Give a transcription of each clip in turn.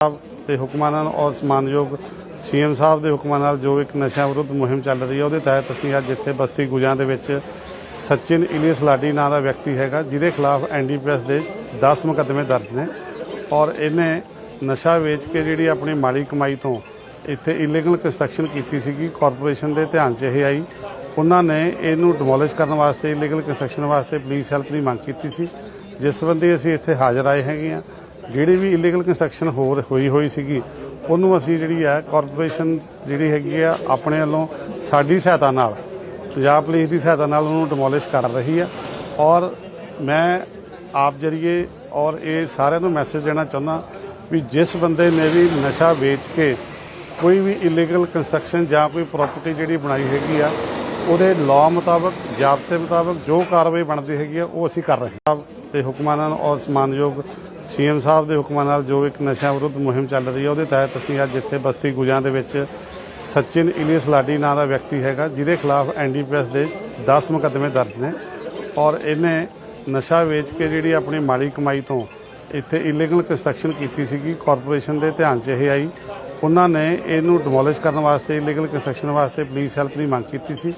ਸਾਹਿਬ ਦੇ ਹੁਕਮਾਂ ਨਾਲ ਔਰ ਸਮਾਨਯੋਗ ਸੀਐਮ ਸਾਹਿਬ ਦੇ ਹੁਕਮਾਂ ਨਾਲ ਜੋ ਇੱਕ ਨਸ਼ਾ ਵਿਰੁੱਧ ਮੁਹਿੰਮ ਚੱਲ ਰਹੀ ਹੈ, ਉਹਦੇ ਤਹਿਤ ਅਸੀਂ ਅੱਜ ਇੱਥੇ ਬਸਤੀ ਗੁਜਾਂ ਦੇ ਵਿੱਚ ਸਚਿਨ ਇਲੀਅਸ ਲਾਡੀ ਨਾਂ ਦਾ ਵਿਅਕਤੀ ਹੈਗਾ, ਜਿਹਦੇ ਖਿਲਾਫ ਐਨਡੀਪੀਐਸ ਦੇ 10 ਮੁਕੱਦਮੇ ਦਰਜ ਨੇ ਔਰ ਇਹਨੇ ਨਸ਼ਾ ਵੇਚ ਕੇ ਜਿਹੜੀ ਆਪਣੀ ਮਾਲੀ ਕਮਾਈ ਤੋਂ ਇੱਥੇ ਇਲੀਗਲ ਕੰਸਟਰਕਸ਼ਨ ਕੀਤੀ ਸੀਗੀ ਕਾਰਪੋਰੇਸ਼ਨ ਦੇ ਧਿਆਨ 'ਚ ਇਹ ਆਈ। ਉਹਨਾਂ ਨੇ ਇਹਨੂੰ ਡਿਮੋਲਿਸ਼ ਕਰਨ ਵਾਸਤੇ ਇਲੀਗਲ ਕੰਸਟਰਕਸ਼ਨ ਵਾਸਤੇ ਪੁਲਿਸ ਹੈਲਪ ਦੀ ਮੰਗ ਕੀਤੀ ਸੀ। ਜਿਸ ਸੰਬੰਧੀ ਅਸੀਂ ਇੱਥੇ ਹਾਜ਼ਰ ਆਏ ਹੈਗੇ ਆ ਜਿਹੜੀ ਵੀ ਇਲੀਗਲ ਕੰਸਟਰਕਸ਼ਨ ਹੋਰ ਹੋਈ ਹੋਈ ਸੀਗੀ, ਉਹਨੂੰ ਅਸੀਂ ਜਿਹੜੀ ਆ ਕਾਰਪੋਰੇਸ਼ਨ ਜਿਹੜੀ ਹੈਗੀ ਆ, ਆਪਣੇ ਵੱਲੋਂ ਸਾਡੀ ਸਹਾਇਤਾ ਨਾਲ, ਪੰਜਾਬ ਪੁਲਿਸ ਦੀ ਸਹਾਇਤਾ ਨਾਲ ਉਹਨੂੰ ਡਿਮੋਲਿਸ਼ ਕਰ ਰਹੀ ਆ। ਔਰ ਮੈਂ ਆਪ ਜਰੀਏ ਔਰ ਇਹ ਸਾਰਿਆਂ ਨੂੰ ਮੈਸੇਜ ਦੇਣਾ ਚਾਹੁੰਦਾ ਵੀ ਜਿਸ ਬੰਦੇ ਨੇ ਵੀ ਨਸ਼ਾ ਵੇਚ ਕੇ ਕੋਈ ਵੀ ਇਲੀਗਲ ਕੰਸਟਰਕਸ਼ਨ ਜਾਂ ਕੋਈ ਪ੍ਰਾਪਰਟੀ ਜਿਹੜੀ ਬਣਾਈ ਹੈਗੀ ਆ, ਉਹਦੇ ਲਾਅ ਮੁਤਾਬਕ, ਜ਼ਾਬਤੇ ਮੁਤਾਬਕ ਜੋ ਕਾਰਵਾਈ ਬਣਦੀ ਹੈਗੀ ਆ, ਉਹ ਅਸੀਂ ਕਰ ਰਹੇ ਹਾਂ। ਸਾਹਿਬ ਹੁਕਮਾਂ ਨਾਲ ਔਰ ਸਮਾਨਯੋਗ ਸੀਐਮ ਸਾਹਿਬ ਦੇ ਹੁਕਮਾਂ ਨਾਲ ਜੋ ਇੱਕ ਨਸ਼ਾ ਵਿਰੁੱਧ ਮੁਹਿੰਮ ਚੱਲ ਰਹੀ ਹੈ, ਉਹਦੇ ਤਹਿਤ ਅਸੀਂ ਅੱਜ ਇੱਥੇ ਬਸਤੀ ਗੁਜਾਂ ਦੇ ਵਿੱਚ ਸਚਿਨ ਇਲੀਅਸ ਲਾਡੀ ਨਾਂ ਦਾ ਵਿਅਕਤੀ ਹੈਗਾ, ਜਿਹਦੇ ਖਿਲਾਫ ਐਨਡੀਪੀਐਸ ਦੇ 10 ਮੁਕੱਦਮੇ ਦਰਜ ਨੇ ਔਰ ਇਹਨੇ ਨਸ਼ਾ ਵੇਚ ਕੇ ਜਿਹੜੀ ਆਪਣੀ ਮਾਲੀ ਕਮਾਈ ਤੋਂ ਇੱਥੇ ਇਲੀਗਲ ਕੰਸਟਰਕਸ਼ਨ ਕੀਤੀ ਸੀਗੀ ਕਾਰਪੋਰੇਸ਼ਨ ਦੇ ਧਿਆਨ 'ਚ ਇਹ ਆਈ। ਉਹਨਾਂ ਨੇ ਇਹਨੂੰ ਡਿਮੋਲਿਸ਼ ਕਰਨ ਵਾਸਤੇ ਇਲੀਗਲ ਕੰਸਟਰਕਸ਼ਨ ਵਾਸਤੇ ਪੁਲਿਸ ਹੈਲਪ ਦੀ ਮੰਗ ਕੀਤੀ ਸੀ।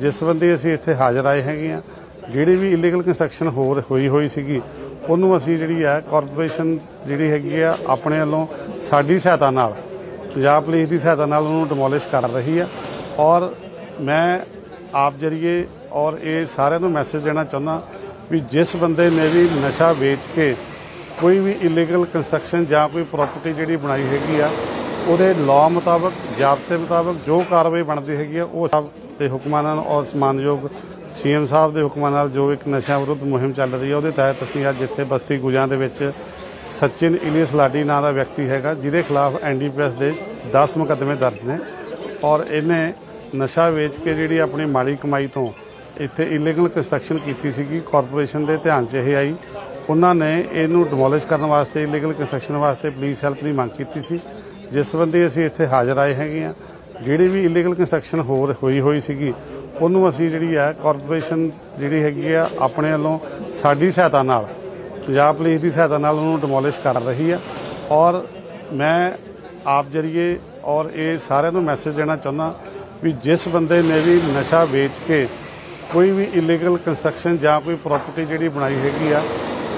ਜਿਸ ਸੰਬੰਧੀ ਅਸੀਂ ਇੱਥੇ ਹਾਜ਼ਰ ਆਏ ਹੈਗੇ ਆ ਜਿਹੜੀ ਵੀ ਇਲੀਗਲ ਕੰਸਟਰਕਸ਼ਨ ਹੋਰ ਹੋਈ ਹੋਈ ਸੀਗੀ ਉਹਨੂੰ ਅਸੀਂ ਜਿਹੜੀ ਆ ਕਾਰਪੋਰੇਸ਼ਨ ਜਿਹੜੀ ਹੈਗੀ ਆ, ਆਪਣੇ ਵੱਲੋਂ ਸਾਡੀ ਸਹਾਇਤਾ ਨਾਲ, ਪੰਜਾਬ ਪੁਲਿਸ ਦੀ ਸਹਾਇਤਾ ਨਾਲ ਉਹਨੂੰ ਡਿਮੋਲਿਸ਼ ਕਰ ਰਹੀ ਆ। ਔਰ ਮੈਂ ਆਪ ਜਰੀਏ ਔਰ ਇਹ ਸਾਰਿਆਂ ਨੂੰ ਮੈਸੇਜ ਦੇਣਾ ਚਾਹੁੰਦਾ ਵੀ ਜਿਸ ਬੰਦੇ ਨੇ ਵੀ ਨਸ਼ਾ ਵੇਚ ਕੇ ਕੋਈ ਵੀ ਇਲੀਗਲ ਕੰਸਟਰਕਸ਼ਨ ਜਾਂ ਕੋਈ ਪ੍ਰਾਪਰਟੀ ਜਿਹੜੀ ਬਣਾਈ ਹੈਗੀ ਆ, ਉਹਦੇ ਲਾਅ ਮੁਤਾਬਕ, ਜ਼ਾਬਤੇ ਮੁਤਾਬਕ ਜੋ ਕਾਰਵਾਈ ਬਣਦੀ ਹੈਗੀ ਆ, ਉਹ ਸਭ ਦੇ ਹੁਕਮਾਂ ਨਾਲ ਔਰ ਸਮਾਨਯੋਗ ਸੀਐਮ ਸਾਹਿਬ ਦੇ ਹੁਕਮਾਂ ਨਾਲ ਜੋ ਇੱਕ ਨਸ਼ਾ ਵਿਰੁੱਧ ਮੁਹਿੰਮ ਚੱਲ ਰਹੀ ਹੈ, ਉਹਦੇ ਤਹਿਤ ਅਸੀਂ ਅੱਜ ਇੱਥੇ ਬਸਤੀ ਗੁਜਾਂ ਦੇ ਵਿੱਚ ਸਚਿਨ ਇਲੀਅਸ ਲਾਡੀ ਨਾਂ ਦਾ ਵਿਅਕਤੀ ਹੈਗਾ, ਜਿਹਦੇ ਖਿਲਾਫ ਐਨਡੀਪੀਐਸ ਦੇ 10 ਮੁਕੱਦਮੇ ਦਰਜ ਨੇ ਔਰ ਇਹਨੇ ਨਸ਼ਾ ਵੇਚ ਕੇ ਜਿਹੜੀ ਆਪਣੀ ਮਾਲੀ ਕਮਾਈ ਤੋਂ ਇੱਥੇ ਇਲੀਗਲ ਕੰਸਟਰਕਸ਼ਨ ਕੀਤੀ ਸੀਗੀ ਕਾਰਪੋਰੇਸ਼ਨ ਦੇ ਧਿਆਨ 'ਚ ਇਹ ਆਈ। ਉਹਨਾਂ ਨੇ ਇਹਨੂੰ ਡਿਮੋਲਿਸ਼ ਕਰਨ ਵਾਸਤੇ ਇਲੀਗਲ ਕੰਸਟਰਕਸ਼ਨ ਵਾਸਤੇ ਪੁਲਿਸ ਹੈਲਪ ਦੀ ਮੰਗ ਕੀਤੀ ਸੀ। ਜਿਸ ਸੰਬੰਧੀ ਅਸੀਂ ਇੱਥੇ ਹਾਜ਼ਰ ਆਏ ਹੈਗੇ ਆ ਜਿਹੜੀ ਵੀ ਇਲੀਗਲ ਕੰਸਟਰਕਸ਼ਨ ਹੋਰ ਹੋਈ ਹੋਈ ਸੀਗੀ, ਉਹਨੂੰ ਅਸੀਂ ਜਿਹੜੀ ਆ ਕਾਰਪੋਰੇਸ਼ਨ ਜਿਹੜੀ ਹੈਗੀ ਆ, ਆਪਣੇ ਵੱਲੋਂ ਸਾਡੀ ਸਹਾਇਤਾ ਨਾਲ, ਪੰਜਾਬ ਪੁਲਿਸ ਦੀ ਸਹਾਇਤਾ ਨਾਲ ਉਹਨੂੰ ਡਿਮੋਲਿਸ਼ ਕਰ ਰਹੀ ਆ। ਔਰ ਮੈਂ ਆਪ ਜਰੀਏ ਔਰ ਇਹ ਸਾਰਿਆਂ ਨੂੰ ਮੈਸੇਜ ਦੇਣਾ ਚਾਹੁੰਦਾ ਵੀ ਜਿਸ ਬੰਦੇ ਨੇ ਵੀ ਨਸ਼ਾ ਵੇਚ ਕੇ ਕੋਈ ਵੀ ਇਲੀਗਲ ਕੰਸਟਰਕਸ਼ਨ ਜਾਂ ਕੋਈ ਪ੍ਰਾਪਰਟੀ ਜਿਹੜੀ ਬਣਾਈ ਹੈਗੀ ਆ,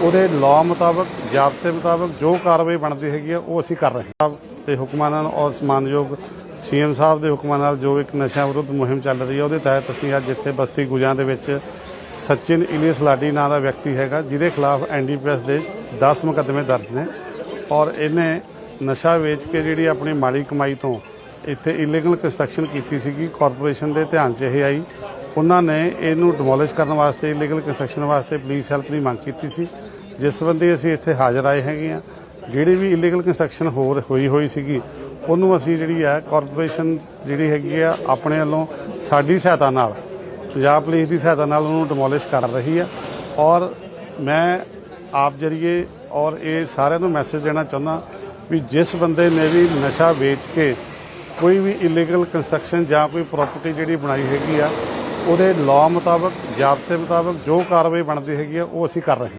ਉਹਦੇ ਲਾਅ ਮੁਤਾਬਕ, ਜ਼ਾਬਤੇ ਮੁਤਾਬਕ ਜੋ ਕਾਰਵਾਈ ਬਣਦੀ ਹੈਗੀ ਆ, ਉਹ ਅਸੀਂ ਕਰ ਰਹੇ ਹਾਂ। ਦੇ ਹੁਕਮਾਂ ਨਾਲ ਔਰ ਸਮਾਨਯੋਗ ਸੀਐਮ ਸਾਹਿਬ ਦੇ ਹੁਕਮਾਂ ਨਾਲ ਜੋ ਇੱਕ ਨਸ਼ਾ ਵਿਰੁੱਧ ਮੁਹਿੰਮ ਚੱਲ ਰਹੀ ਹੈ, ਉਹਦੇ ਤਹਿਤ ਅਸੀਂ ਅੱਜ ਇੱਥੇ ਬਸਤੀ ਗੁਜਾਂ ਦੇ ਵਿੱਚ ਸਚਿਨ ਇਲੀਅਸ ਲਾਡੀ ਨਾਂ ਦਾ ਵਿਅਕਤੀ ਹੈਗਾ, ਜਿਹਦੇ ਖਿਲਾਫ ਐਨਡੀਪੀਐਸ ਦੇ 10 ਮੁਕੱਦਮੇ ਦਰਜ ਨੇ ਔਰ ਇਹਨੇ ਨਸ਼ਾ ਵੇਚ ਕੇ ਜਿਹੜੀ ਆਪਣੀ ਮਾਲੀ ਕਮਾਈ ਤੋਂ ਇੱਥੇ ਇਲੀਗਲ ਕੰਸਟਰਕਸ਼ਨ ਕੀਤੀ ਸੀਗੀ ਕਾਰਪੋਰੇਸ਼ਨ ਦੇ ਧਿਆਨ 'ਚ ਇਹ ਆਈ। ਉਹਨਾਂ ਨੇ ਇਹਨੂੰ ਡਿਮੋਲਿਸ਼ ਕਰਨ ਵਾਸਤੇ ਇਲੀਗਲ ਕੰਸਟਰਕਸ਼ਨ ਵਾਸਤੇ ਪੁਲਿਸ ਹੈਲਪ ਦੀ ਮੰਗ ਕੀਤੀ ਸੀ। ਜਿਸ ਸੰਬੰਧੀ ਅਸੀਂ ਇੱਥੇ ਹਾਜ਼ਰ ਆਏ ਹੈਗੇ ਆ ਜਿਹੜੀ ਵੀ ਇਲੀਗਲ ਕੰਸਟਰਕਸ਼ਨ ਹੋਰ ਹੋਈ ਹੋਈ ਸੀਗੀ, ਉਹਨੂੰ ਅਸੀਂ ਜਿਹੜੀ ਆ ਕਾਰਪੋਰੇਸ਼ਨ ਜਿਹੜੀ ਹੈਗੀ ਆ, ਆਪਣੇ ਵੱਲੋਂ ਸਾਡੀ ਸਹਾਇਤਾ ਨਾਲ, ਪੰਜਾਬ ਪੁਲਿਸ ਦੀ ਸਹਾਇਤਾ ਨਾਲ ਉਹਨੂੰ ਡਿਮੋਲਿਸ਼ ਕਰ ਰਹੀ ਆ। ਔਰ ਮੈਂ ਆਪ ਜਰੀਏ ਔਰ ਇਹ ਸਾਰਿਆਂ ਨੂੰ ਮੈਸੇਜ ਦੇਣਾ ਚਾਹੁੰਦਾ ਵੀ ਜਿਸ ਬੰਦੇ ਨੇ ਵੀ ਨਸ਼ਾ ਵੇਚ ਕੇ ਕੋਈ ਵੀ ਇਲੀਗਲ ਕੰਸਟਰਕਸ਼ਨ ਜਾਂ ਕੋਈ ਪ੍ਰਾਪਰਟੀ ਜਿਹੜੀ ਬਣਾਈ ਹੈਗੀ ਆ, ਉਹਦੇ ਲਾਅ ਮੁਤਾਬਕ, ਜ਼ਾਬਤੇ ਮੁਤਾਬਕ ਜੋ ਕਾਰਵਾਈ ਬਣਦੀ ਹੈਗੀ ਆ, ਉਹ ਅਸੀਂ ਕਰ ਰਹੇ ਹਾਂ।